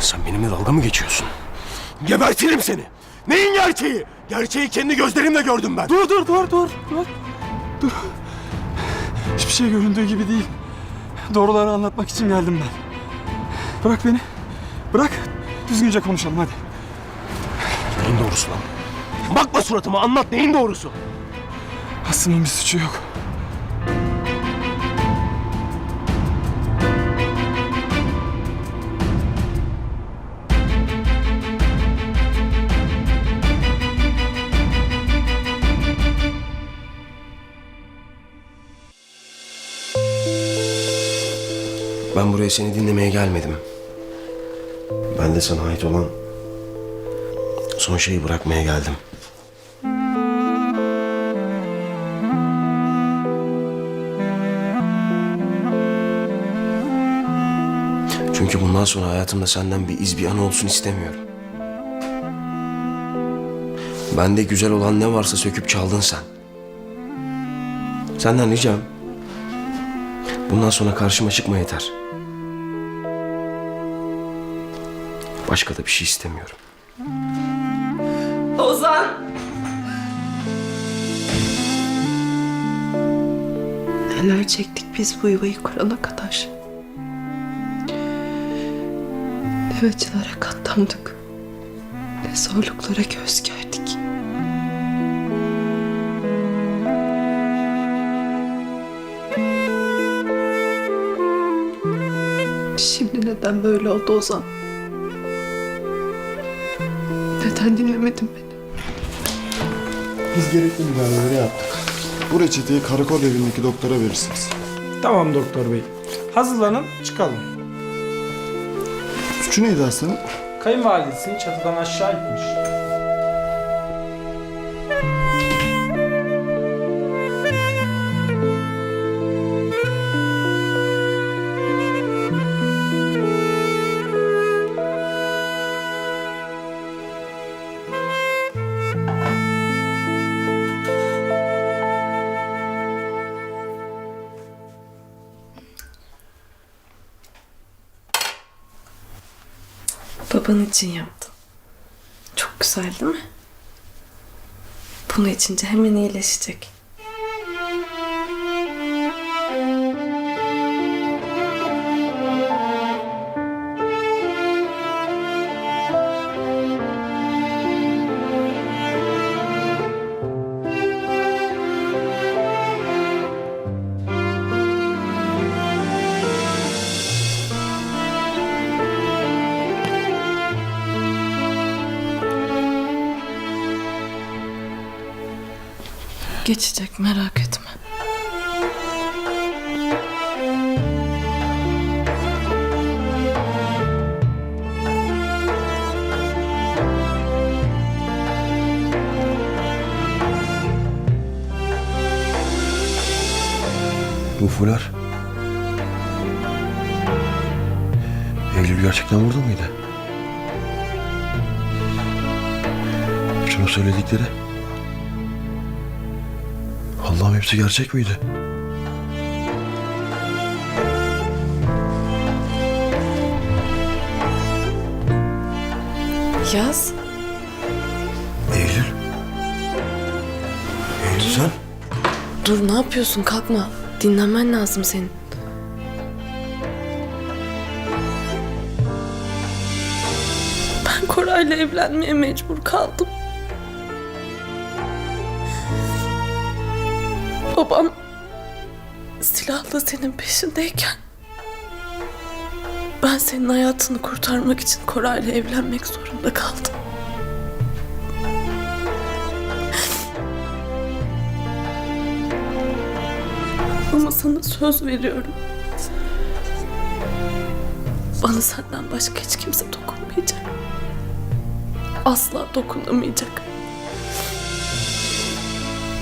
Sen benimle dalga mı geçiyorsun? Gebertirim seni. Neyin gerçeği? Gerçeği kendi gözlerimle gördüm ben. Dur dur dur dur dur. Dur. Hiçbir şey göründüğü gibi değil. Doğruları anlatmak için geldim ben. Bırak beni. Bırak. Düzgünce konuşalım hadi. Neyin doğrusu lan? Bakma suratıma anlat neyin doğrusu? Aslı'nın bir suçu yok. Ben buraya seni dinlemeye gelmedim. Ben de sana ait olan son şeyi bırakmaya geldim. Çünkü bundan sonra hayatımda senden bir iz bir an olsun istemiyorum. Bende güzel olan ne varsa söküp çaldın sen. Senden ricam Bundan sonra karşıma çıkma yeter. Başka da bir şey istemiyorum. Ozan! Neler çektik biz bu yuvayı kurana kadar. Ne acılara katlandık. Ne zorluklara göz gerdik. Şimdi neden böyle oldu Ozan? Neden dinlemedin beni? Biz gerekli müdahaleleri yaptık. Bu reçeteyi karakol evindeki doktora verirsiniz. Tamam doktor bey. Hazırlanın çıkalım. Suçu neydi hastanın? Kayınvalidesini çatıdan aşağı itmiş. Baban için yaptım. Çok güzel değil mi? Bunu içince hemen iyileşecek. Geçecek merak etme. Bu fular. Eylül gerçekten burada mıydı? Bütün o söyledikleri. Allah'ım hepsi gerçek miydi? Yaz. Eylül. Eylül sen? Dur ne yapıyorsun kalkma. Dinlenmen lazım senin. Ben Koray'la evlenmeye mecbur kaldım. Silahla senin peşindeyken ben senin hayatını kurtarmak için Koray'la evlenmek zorunda kaldım. Ama sana söz veriyorum. Bana senden başka hiç kimse dokunmayacak. Asla dokunamayacak.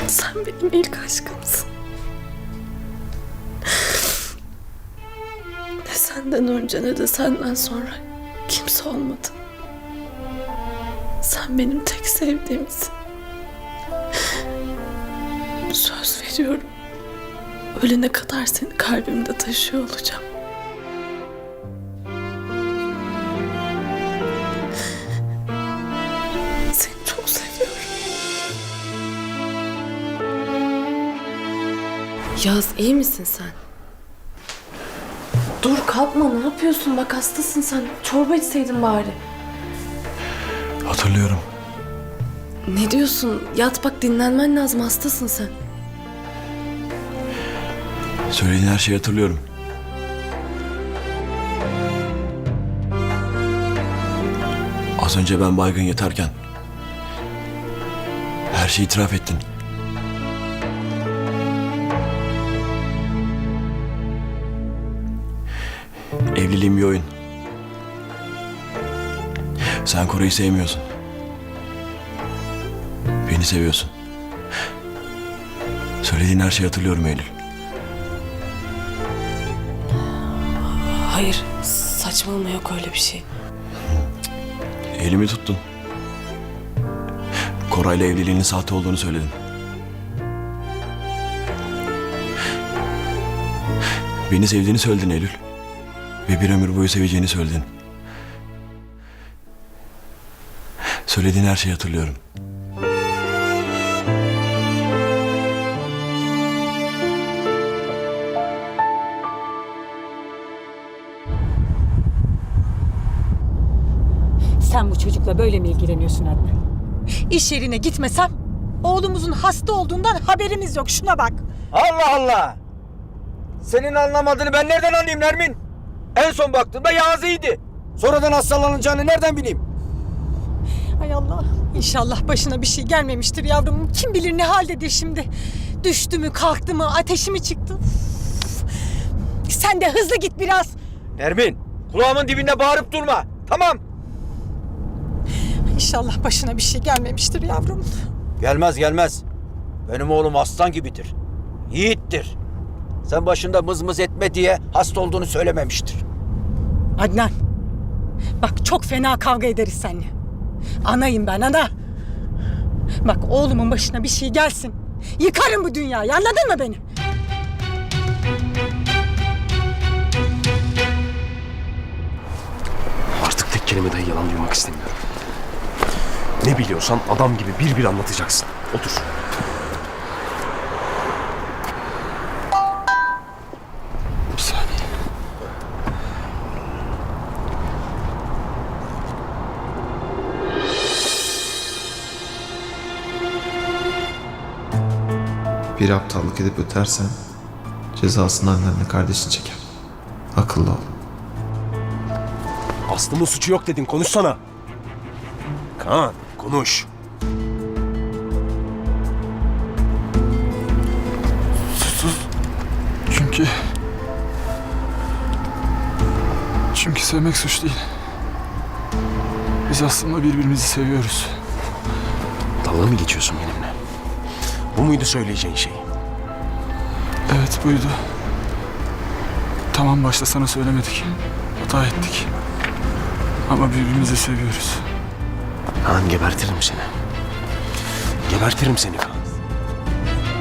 Sen benim ilk aşkımsın. Senden önce ne de senden sonra kimse olmadı. Sen benim tek sevdiğimsin. Söz veriyorum. Ölene kadar seni kalbimde taşıyor olacağım. Yaz iyi misin sen? Dur kalkma ne yapıyorsun bak hastasın sen. Çorba içseydin bari. Hatırlıyorum. Ne diyorsun? Yat bak dinlenmen lazım hastasın sen. Söylediğin her şeyi hatırlıyorum. Az önce ben baygın yatarken her şeyi itiraf ettin. Evliliğim bir oyun. Sen Koray'ı sevmiyorsun. Beni seviyorsun. Söylediğin her şeyi hatırlıyorum Eylül. Hayır saçmalama yok öyle bir şey. Elimi tuttun. Koray'la evliliğinin sahte olduğunu söyledin. Beni sevdiğini söyledin Eylül. Ve bir ömür boyu seveceğini söyledin. Söylediğin her şeyi hatırlıyorum. Sen bu çocukla böyle mi ilgileniyorsun Adnan? İş yerine gitmesem oğlumuzun hasta olduğundan haberimiz yok. Şuna bak. Allah Allah! Senin anlamadığını ben nereden anlayayım Nermin? En son baktığımda Yağız'ıydı. Sonradan hastalanacağını nereden bileyim? Hay Allah. İnşallah başına bir şey gelmemiştir yavrum. Kim bilir ne haldedir şimdi. Düştü mü, kalktı mı, ateşi mi çıktı? Sen de hızlı git biraz. Nermin, kulağımın dibinde bağırıp durma. Tamam. İnşallah başına bir şey gelmemiştir yavrum. Gelmez gelmez. Benim oğlum aslan gibidir. Yiğittir. Sen başında mızmız etme diye hasta olduğunu söylememiştir. Adnan. Bak çok fena kavga ederiz seninle. Anayım ben ana. Bak oğlumun başına bir şey gelsin. Yıkarım bu dünyayı anladın mı beni? Artık tek kelime dahi yalan duymak istemiyorum. Ne biliyorsan adam gibi bir bir anlatacaksın. Otur. Bir aptallık edip ötersen cezasını annenle kardeşin çeker. Akıllı ol. Aslımın suçu yok dedin. Konuşsana. Kaan konuş. Çünkü... Çünkü sevmek suç değil. Biz aslında birbirimizi seviyoruz. Dalga mı geçiyorsun benimle? Bu muydu söyleyeceğin şey? Evet buydu. Tamam başta sana söylemedik. Hata ettik. Ama birbirimizi seviyoruz. Kaan gebertirim seni. Gebertirim seni Kaan.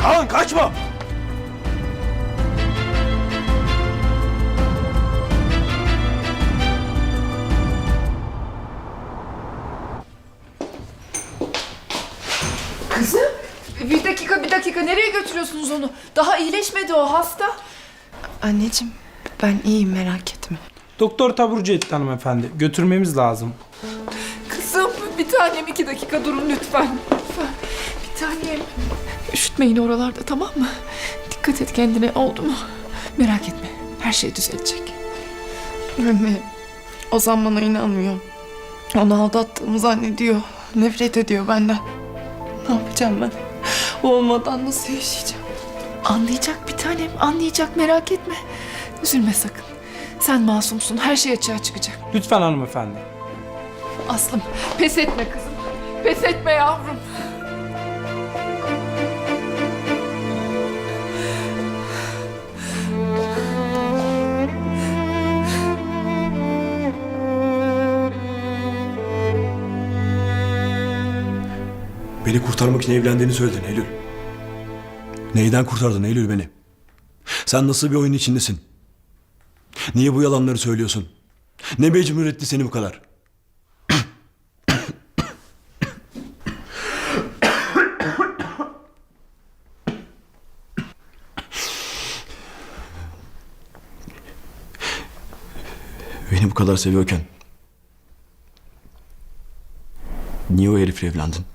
Kaan kaçma! Dakika nereye götürüyorsunuz onu? Daha iyileşmedi o hasta. Anneciğim ben iyiyim merak etme. Doktor taburcu etti hanımefendi. Götürmemiz lazım. Kızım bir tanem iki dakika durun lütfen. Lütfen. Bir tanem. Üşütmeyin oralarda tamam mı? Dikkat et kendine oldu mu? Merak etme her şey düzelecek. Anne, Ozan bana inanmıyor. Onu aldattığımı zannediyor. Nefret ediyor benden. Ne yapacağım ben? Olmadan nasıl yaşayacağım? Anlayacak bir tanem anlayacak merak etme. Üzülme sakın. Sen masumsun her şey açığa çıkacak. Lütfen hanımefendi. Aslım pes etme kızım. Pes etme yavrum. Beni kurtarmak için evlendiğini söyledin Eylül. Neyden kurtardın Eylül beni? Sen nasıl bir oyun içindesin? Niye bu yalanları söylüyorsun? Ne mecbur etti seni bu kadar? Beni bu kadar seviyorken niye o herifle evlendin?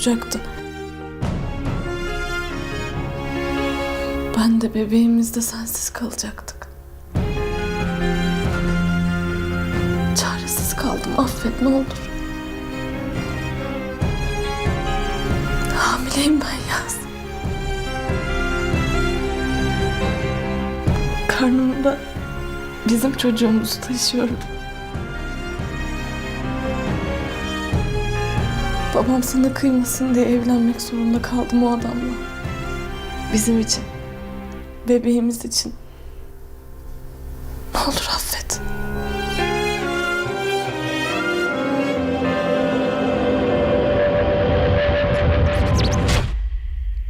Vuracaktı. Ben de bebeğimizde sensiz kalacaktık. Çaresiz kaldım. Affet ne olur. Hamileyim ben Yaz. Karnımda bizim çocuğumuzu taşıyorum. Babam sana kıymasın diye evlenmek zorunda kaldım o adamla. Bizim için. Bebeğimiz için. Ne olur affet.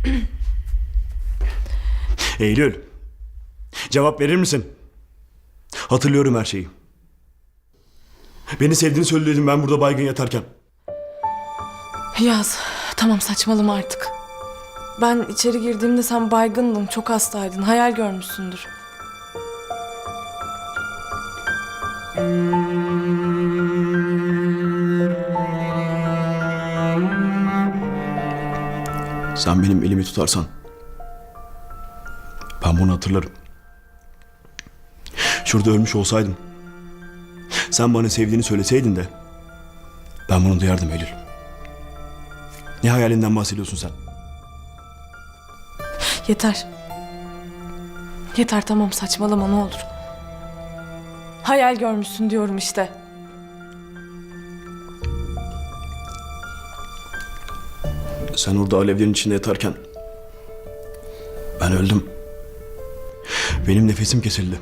Eylül. Cevap verir misin? Hatırlıyorum her şeyi. Beni sevdiğini söyledin ben burada baygın yatarken. Yaz, tamam saçmalama artık. Ben içeri girdiğimde sen baygındın, çok hastaydın. Hayal görmüşsündür. Sen benim elimi tutarsan ben bunu hatırlarım. Şurada ölmüş olsaydım sen bana sevdiğini söyleseydin de ben bunu duyardım Eylül. Ne hayalinden bahsediyorsun sen? Yeter. Yeter tamam saçmalama ne olur. Hayal görmüşsün diyorum işte. Sen orada alevlerin içinde yatarken ben öldüm. Benim nefesim kesildi.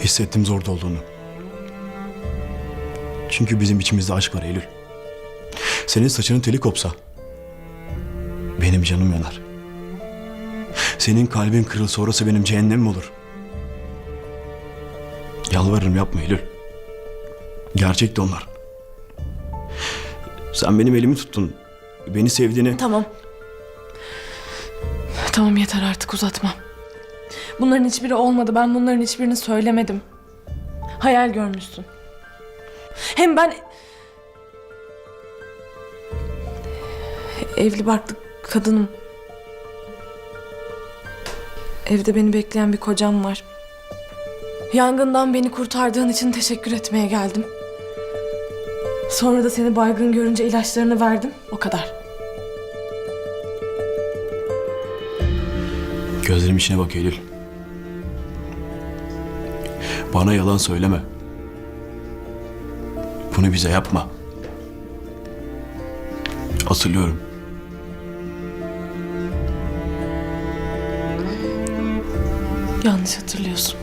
Hissettim zorda olduğunu. Çünkü bizim içimizde aşk var Eylül. Senin saçının teli kopsa benim canım yanar. Senin kalbin kırılsa orası benim cehennemim olur. Yalvarırım yapma Eylül. Gerçekti onlar. Sen benim elimi tuttun. Beni sevdiğini... Tamam. Tamam yeter artık uzatma. Bunların hiçbiri olmadı. Ben bunların hiçbirini söylemedim. Hayal görmüşsün. Hem ben... Evli barklı kadınım. Evde beni bekleyen bir kocam var. Yangından beni kurtardığın için teşekkür etmeye geldim. Sonra da seni baygın görünce ilaçlarını verdim. O kadar. Gözlerim içine bak Eylül. Bana yalan söyleme. Bunu bize yapma. Hatırlıyorum. Yanlış hatırlıyorsun.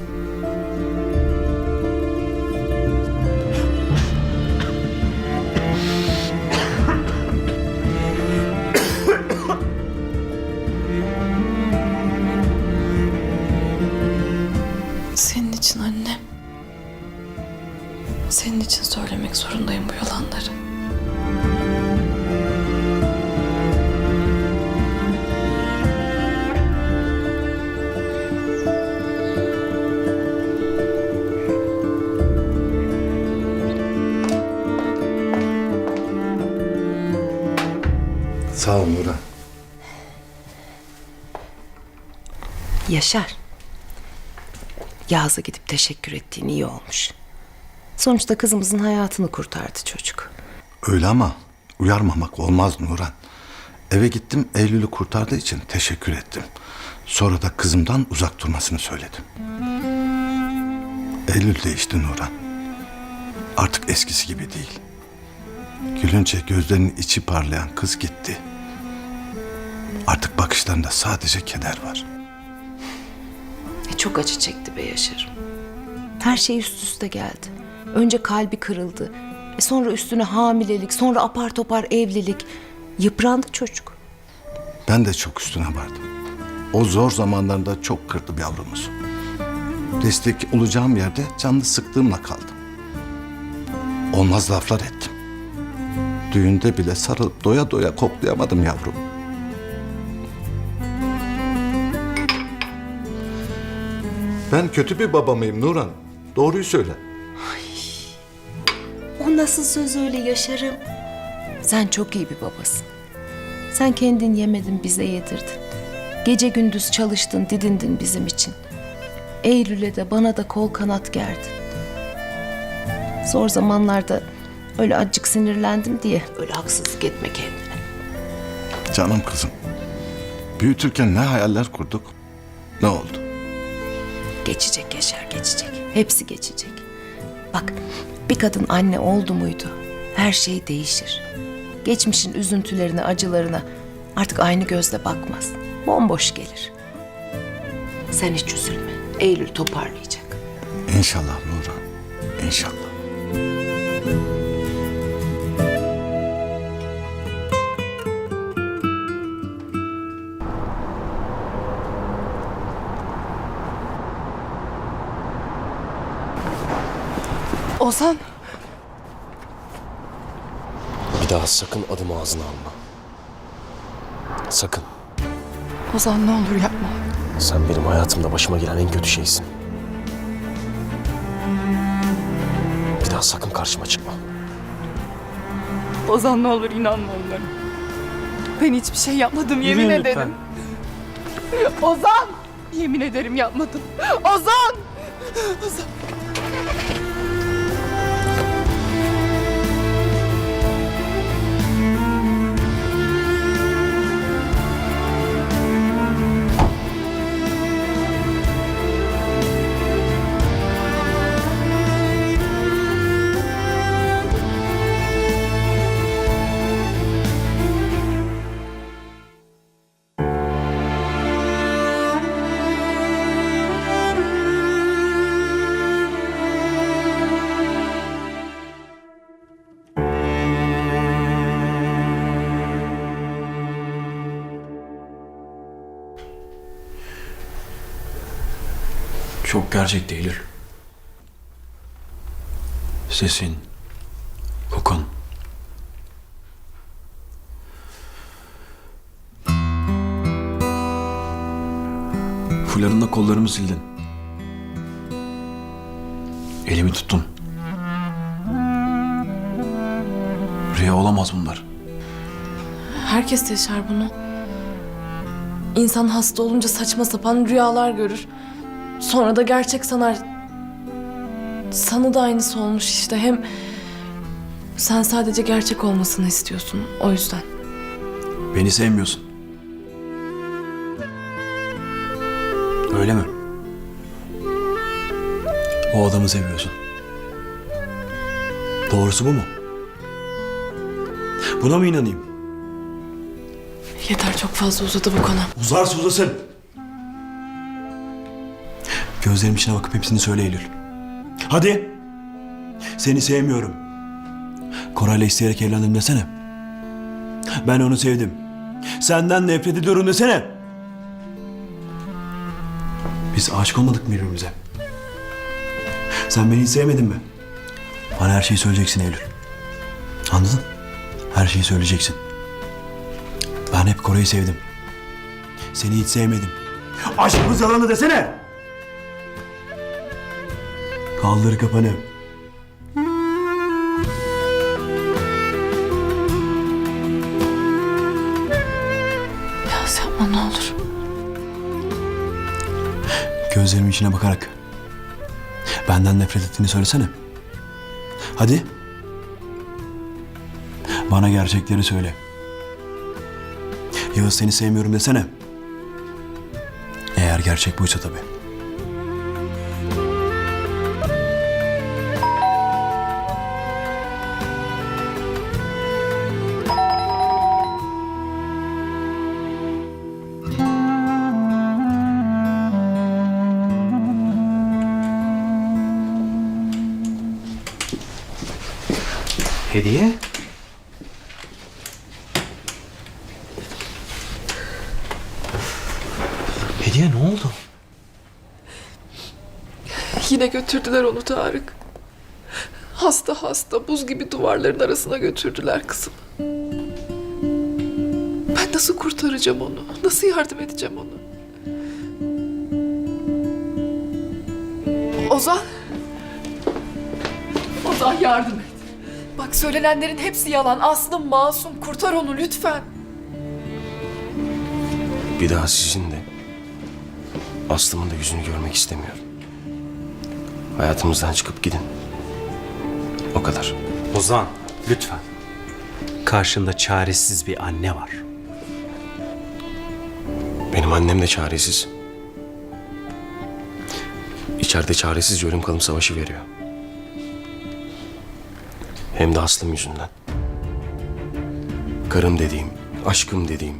Senin için annem. Senin için söylemek zorundayım bu Sağ ol Nurhan. Yaşar. Yağız'a gidip teşekkür ettiğin iyi olmuş. Sonuçta kızımızın hayatını kurtardı çocuk. Öyle ama uyarmamak olmaz Nurhan. Eve gittim Eylül'ü kurtardığı için teşekkür ettim. Sonra da kızımdan uzak durmasını söyledim. Eylül değişti Nurhan. Artık eskisi gibi değil. Gülünce gözlerinin içi parlayan kız gitti. Artık bakışlarında sadece keder var. E, çok acı çekti be Yaşar'ım. Her şey üst üste geldi. Önce kalbi kırıldı. E sonra üstüne hamilelik, sonra apar topar evlilik. Yıprandı çocuk. Ben de çok üstüne vardım. O zor zamanlarında çok kırdım yavrumuzu. Destek olacağım yerde canlı sıktığımla kaldım. Olmaz laflar ettim. Düğünde bile sarılıp doya doya koklayamadım yavrum. Ben kötü bir baba mıyım Nurhan? Doğruyu söyle. O nasıl söz öyle yaşarım? Sen çok iyi bir babasın. Sen kendin yemedin bize yedirdin. Gece gündüz çalıştın didindin bizim için. Eylül'e de bana da kol kanat gerdin. Zor zamanlarda öyle acık sinirlendim diye öyle haksızlık etme kendine. Canım kızım. Büyütürken ne hayaller kurduk? Ne oldu? Geçecek Yaşar geçecek. Hepsi geçecek. Bak bir kadın anne oldu muydu her şey değişir. Geçmişin üzüntülerine, acılarına artık aynı gözle bakmaz. Bomboş gelir. Sen hiç üzülme. Eylül toparlayacak. İnşallah Nurhan. İnşallah. Ozan. Bir daha sakın adım ağzına alma. Sakın. Ozan ne olur yapma. Sen benim hayatımda başıma gelen en kötü şeysin. Bir daha sakın karşıma çıkma. Ozan ne olur inanma onlara. Ben hiçbir şey yapmadım yemin Yürüyün ederim. lütfen. Ozan! Yemin ederim yapmadım. Ozan! Ozan! Çok gerçek Eylül. Sesin, kokun. Fularınla kollarımı sildin. Elimi tuttun. Rüya olamaz bunlar. Herkes yaşar bunu. İnsan hasta olunca saçma sapan rüyalar görür. Sonra da gerçek sanar. Sana da aynısı olmuş işte. Hem sen sadece gerçek olmasını istiyorsun. O yüzden. Beni sevmiyorsun. Öyle mi? O adamı seviyorsun. Doğrusu bu mu? Buna mı inanayım? Yeter çok fazla uzadı bu konu. Uzarsa uzasın. Gözlerim içine bakıp hepsini söyle Eylül. Hadi. Seni sevmiyorum. Koray'la isteyerek evlendim desene. Ben onu sevdim. Senden nefret ediyorum desene. Biz aşık olmadık mı birbirimize? Sen beni hiç sevmedin mi? Bana her şeyi söyleyeceksin Eylül. Anladın? Her şeyi söyleyeceksin. Ben hep Koray'ı sevdim. Seni hiç sevmedim. Aşkımız yalanı desene. Kaldır kafanı. Biraz yapma ne olur. Gözlerimin içine bakarak. Benden nefret ettiğini söylesene. Hadi. Bana gerçekleri söyle. Yağız seni sevmiyorum desene. Eğer gerçek buysa tabii. Hediye? Hediye ne oldu? Yine götürdüler onu Tarık. Hasta hasta buz gibi duvarların arasına götürdüler kızım. Ben nasıl kurtaracağım onu? Nasıl yardım edeceğim ona? Ozan. Ozan yardım et. Bak söylenenlerin hepsi yalan. Aslı masum. Kurtar onu lütfen. Bir daha sizin de Aslım'ın da yüzünü görmek istemiyorum. Hayatımızdan çıkıp gidin. O kadar. Ozan, lütfen. Karşında çaresiz bir anne var. Benim annem de çaresiz. İçeride çaresizce ölüm kalım savaşı veriyor. Hem de Aslım yüzünden. Karım dediğim, aşkım dediğim,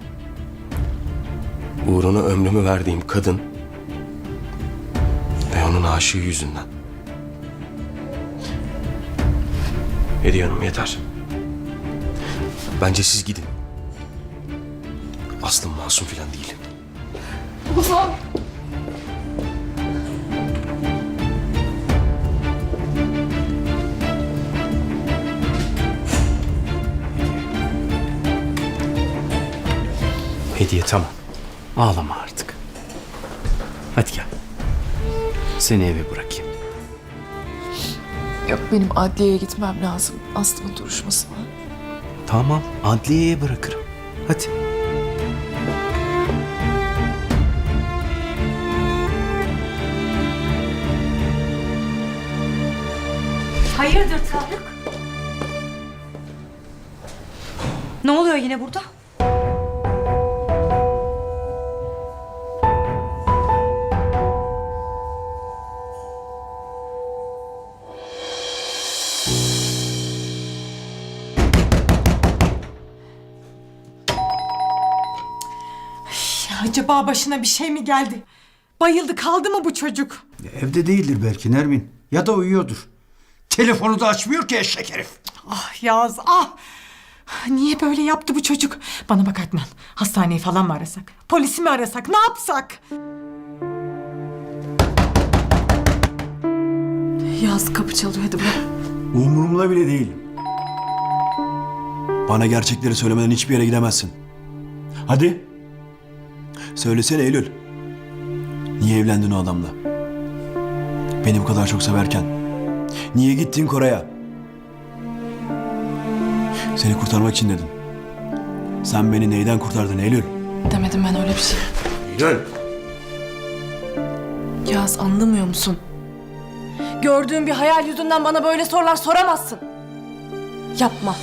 uğruna ömrümü verdiğim kadın ve onun aşığı yüzünden. Hediye Hanım yeter. Bence siz gidin. Aslım masum falan değil. Ozan. Tamam. Ağlama artık. Hadi gel. Seni eve bırakayım. Yok benim adliyeye gitmem lazım. Aslı'nın duruşmasına. Tamam, adliyeye bırakırım. Hadi. Hayırdır Tarık? Ne oluyor yine burada? Acaba başına bir şey mi geldi? Bayıldı kaldı mı bu çocuk? Evde değildir belki Nermin. Ya da uyuyordur. Telefonu da açmıyor ki eşek herif. Ah Yaz ah! Niye böyle yaptı bu çocuk? Bana bak Adnan. Hastaneyi falan mı arasak? Polisi mi arasak? Ne yapsak? Yaz kapı çalıyor hadi bırak. Umurumda bile değil. Bana gerçekleri söylemeden hiçbir yere gidemezsin. Hadi. Söylesene Eylül. Niye evlendin o adamla? Beni bu kadar çok severken. Niye gittin Kore'ye? Seni kurtarmak için dedim. Sen beni neyden kurtardın Eylül? Demedim ben öyle bir şey. Eylül. Yaz anlamıyor musun? Gördüğün bir hayal yüzünden bana böyle sorular soramazsın. Yapma.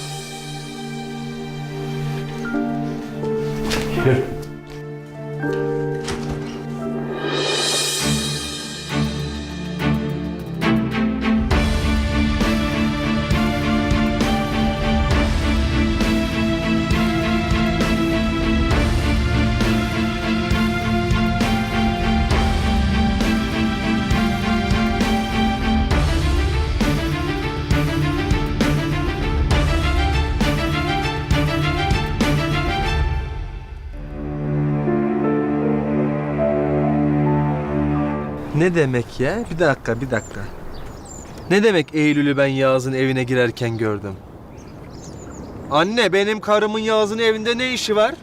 Ne demek ya? Bir dakika, bir dakika. Ne demek Eylül'ü ben Yağız'ın evine girerken gördüm? Anne, benim karımın Yağız'ın evinde ne işi var?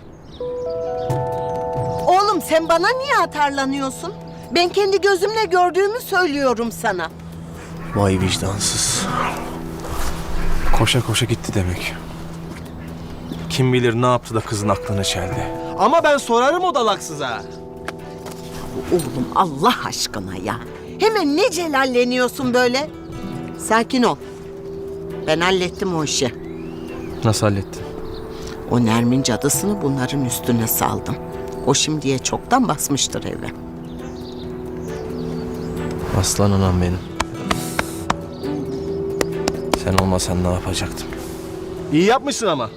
Oğlum sen bana niye atarlanıyorsun? Ben kendi gözümle gördüğümü söylüyorum sana. Vay vicdansız. Koşa koşa gitti demek. Kim bilir ne yaptı da kızın aklını çeldi. Ama ben sorarım o dalaksıza. Oğlum Allah aşkına ya. Hemen ne celalleniyorsun böyle? Sakin ol. Ben hallettim o işi. Nasıl hallettin? O Nermin cadısını bunların üstüne saldım. O şimdiye çoktan basmıştır eve. Aslan anam benim. Sen olmasan ne yapacaktım? İyi yapmışsın ama.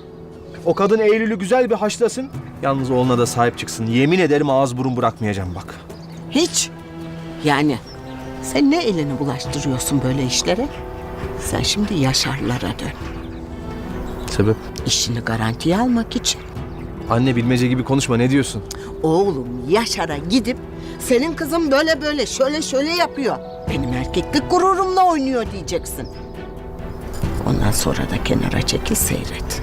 O kadın Eylül'ü güzel bir haşlasın. Yalnız oğluna da sahip çıksın. Yemin ederim ağız burun bırakmayacağım bak. Hiç. Yani sen ne elini bulaştırıyorsun böyle işlere? Sen şimdi Yaşarlara dön. Sebep? İşini garantiye almak için. Anne bilmece gibi konuşma ne diyorsun? Oğlum Yaşar'a gidip senin kızın böyle böyle şöyle şöyle yapıyor. Benim erkeklik gururumla oynuyor diyeceksin. Ondan sonra da kenara çekil seyret.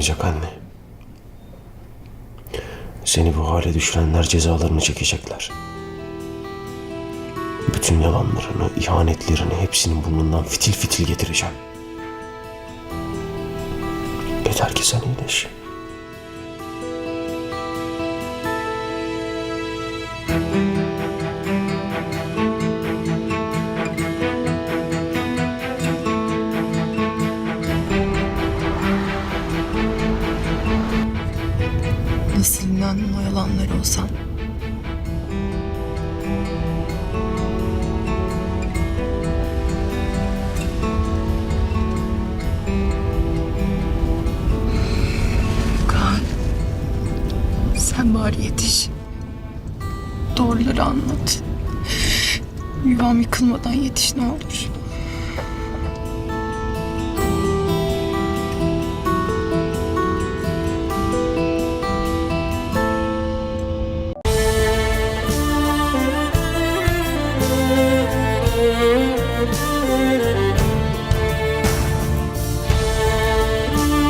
Kalmayacak anne. Seni bu hale düşürenler cezalarını çekecekler. Bütün yalanlarını, ihanetlerini hepsinin burnundan fitil fitil getireceğim. Yeter ki sen iyileş. O yalanlara Ozan? Kaan. Sen bari yetiş. Doğruları anlat. Yuvam yıkılmadan yetiş ne olur.